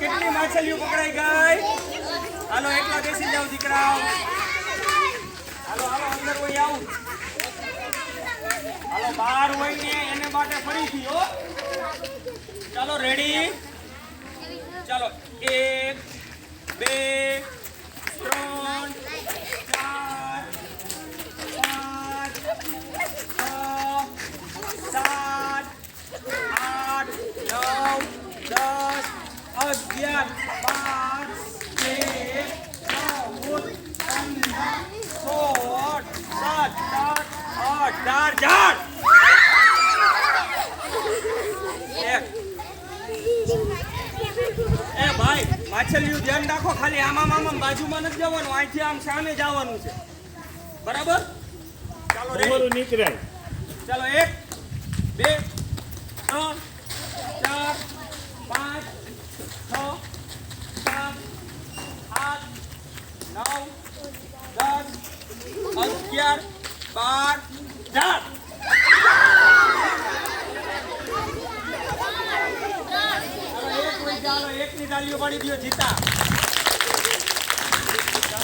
કેટલી માછલીઓ પકડાઈ ગઈ હાલો, એકલા બેસી જાઓ, દીકરાઓ. હાલો હાલો, અંદર કોઈ આવું. હાલો, બહાર હોય ને એને માટે ફરીથી, હો. ચાલો રેડી ચાલો, એક, બે ત્રણ ચાર પાંચ છ સાત આઠ નવ દસ અગિયાર બાર તેર ચૌદ પંદર સોળ સત્તર અઢાર ચાર એ ભાઈ માછલીયું ધ્યાન રાખો ખાલી આમાં આમાં બાજુમાં નથી જવાનું અહીંથી આમ સામે જવાનું છે બરાબર ચાલો રેડી નીકળે ચાલો એક બે ત્રણ ચાર પાંચ છ સાત આઠ નવ દસ અગિયાર બાર ચાર એકની તાલીઓ પાડી દો જીતા